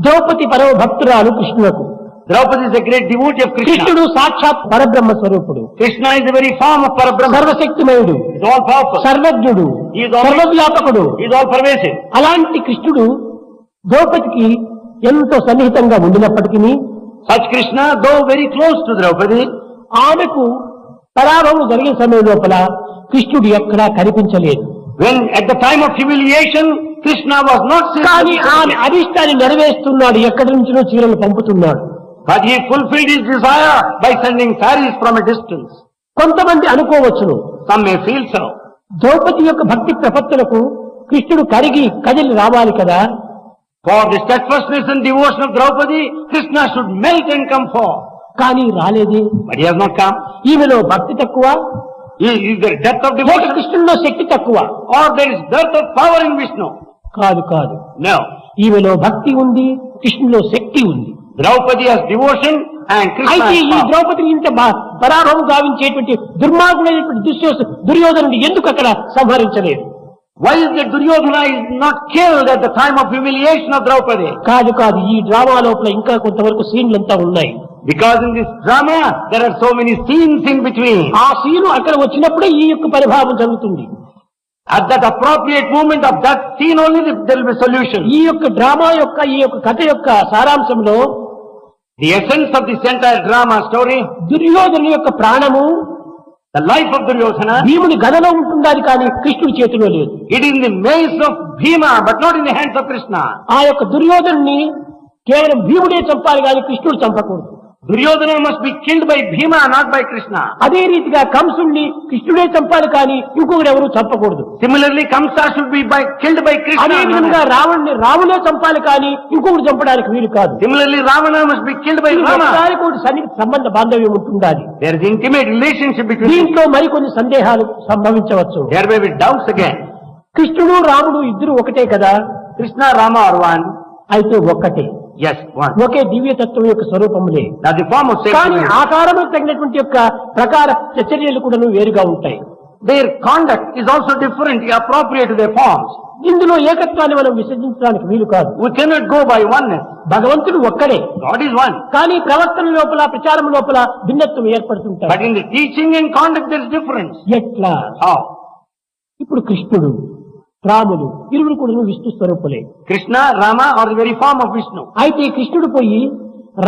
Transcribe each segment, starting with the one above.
ద్రౌపది పరమ భక్తురాలు కృష్ణుకు Draupadi is great devote of కృష్ణుడు సాక్షాత్ పరబ్రహ్మ స్వరూపుడు. Krishna is very form of Parabrahma సర్వశక్తిమయుడు సర్వజ్ఞుడు. సర్వవ్యాపకుడు. అలాంటి కృష్ణుడు ద్రౌపదికి ఎంతో సన్నిహితంగా ఉండినప్పటికీ such Krishna though very close to Draupadi ఆమెకు పరాభవం జరిగే సమయం లోపల కృష్ణుడు ఎక్కడా కనిపించలేదు. When at the time of humiliation Krishna was not seen. కానీ ఆమె అభిష్టాన్ని నెరవేరుస్తున్నాడు ఎక్కడి నుంచినో చీరలు పంపుతున్నాడు But he fulfilled his desire by sending saris from a distance. కొంతమంది అనుకోవచ్చును Some may feel so. Draupadi యొక్క భక్తి ప్రపత్తులకు కృష్ణుడు కరిగి కదిలి రావాలి కదా For the steadfastness and devotion of Draupadi, Krishna should melt and come forth. కానీ రాలేదే But he has not come. ఈమెలో భక్తి తక్కువ of లేక devotion కృష్ణుల్లో శక్తి తక్కువ or there is dearth of power in Vishnu? కాదు కాదు. ఈమెలో భక్తి ఉంది కృష్ణులో శక్తి ఉంది. ద్రౌపది డివోషన్ అయితే ఈ ద్రౌపది ఇంత పరాభం గావించేటువంటి దుర్మార్గుడైనటువంటి దుశ్యోస దుర్యోధను ఎందుకు అక్కడ సంహరించలేదు? కాదు కాదు. ఈ డ్రామా లోపల ఇంకా కొంతవరకు సీన్లు అంతా ఉన్నాయి. Because in this drama there are so many scenes in between ఆ సీన్ అక్కడ వచ్చినప్పుడే ఈ యొక్క పరిభావం జరుగుతుంది. At that appropriate moment of that scene only, there will be solution. ఈ యొక్క డ్రామా యొక్క ఈ యొక్క కథ యొక్క సారాంశంలో The essence of this entire drama story, దుర్యోధను యొక్క ప్రాణము the life of Duryodhana, భీముని గదలో ఉంటుండాలి కానీ కృష్ణుడి చేతిలో లేదు it is in the maze of Bhima, but not in the hands of Krishna. ఆ యొక్క దుర్యోధనుని కేవలం భీముడే చంపాలి కానీ కృష్ణుడు చంపకూడదు Duryodhana must be killed by Bhima not by Krishna అదే రీతిగా కంసుణ్ణి కృష్ణుడే చంపాలి కానీ ఇంకొకరు ఎవరు చంపకూడదు. Similarly Kamsa by killed by Krishna విధంగా రావణ్ణి రావణే చంపాలి కానీ ఇంకొకరు చంపడానికి వీలు కాదు. Similarly Ravana must be killed by Rama కోటి సన్నిహిత సంబంధ బాంధవ్యం ఉంటుండాలి. దేర్ ఇంటిమేట్ రిలేషన్షిప్ బిట్వీన్ దీంట్లో మరికొన్ని సందేహాలు సంభవించవచ్చు. There may be doubts again కృష్ణుడు రాముడు ఇద్దరు ఒకటే కదా? కృష్ణ రామ అర్వాన్ అయితే ఒక్కటే. ఒకే దివ్య తత్వం యొక్క స్వరూపములే. అది ఫామ్ కానీ ఆకారం తగినటువంటి యొక్క ప్రకార చర్యలు కూడా వేరుగా ఉంటాయి. There conduct is also different appropriate they forms ఇందులో ఏకత్వాన్ని మనం విసర్జించడానికి వీలు కాదు. వీ గో బై వన్ భగవంతుడు ఒక్కడే. గాడ్ ఈస్ వన్ కానీ ప్రవర్తన లోపల ప్రచారం లోపల భిన్నత్వం ఏర్పడుతుంటాడు. కాండక్ట్ దిస్ డిఫరెన్స్ ఎట్లా? ఇప్పుడు కృష్ణుడు రాములు ఇరువురు కూడా Vishnu స్వరూపులే. Krishna Rama are very form of Vishnu. అయితే కృష్ణుడు పోయి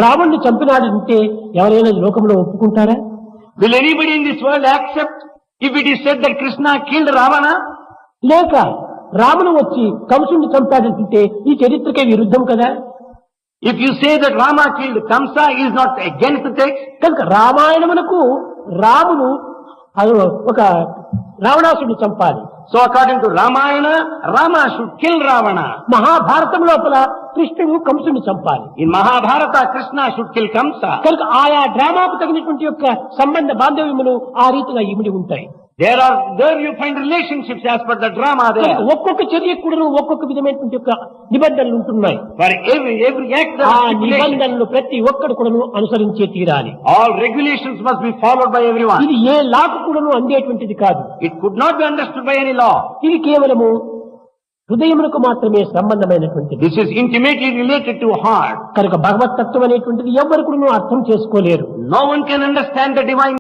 రాముడిని చంపినాడు అంటే ఎవరైనా లోకంలో ఒప్పుకుంటారా? Will anybody in this world accept if it is said that Krishna killed Ravana? లేక రాముడు వచ్చి కంసుని చంపాడు అంటే ఈ చరిత్రకే విరుద్ధం కదా? If you say that Rama killed Kamsa is not against the text కనుక రామాయణమునకు రాముడు ఒక రావణాసుడిని చంపాలి so according to Ramayana, Rama should kill Ravana. Mahabharatam లోపల కృష్ణుడు కంసుడిని చంపాలి In Mahabharata, Krishna should kill Kamsa. కనుక ఆయా డ్రామాకు తగినటువంటి యొక్క సంబంధ బాంధవ్యములు ఆ రీతిగా ఇమిడి ఉంటాయి there are there you find relationships as per the drama they ఒక్కొక్క చర్యకుడు ఒక్కొక్క విధమైనటువంటి యొక్క నిబంధనలు ఉంటున్నాయి. నిబంధనలు ప్రతి ఒక్కడు కూడాను అనుసరించే తీరాలి. All regulations must be followed by every one ఇది ఏ లాకు కూడాను అందేటువంటిది కాదు. It could not be understood by any law ఇది కేవలము హృదయమునకు మాత్రమే సంబంధమైనటువంటి this is intimately related to heart కనుక భగవత్ తత్వం అనేటువంటిది ఎవరు కూడా అర్థం చేసుకోలేరు. No one can understand the divine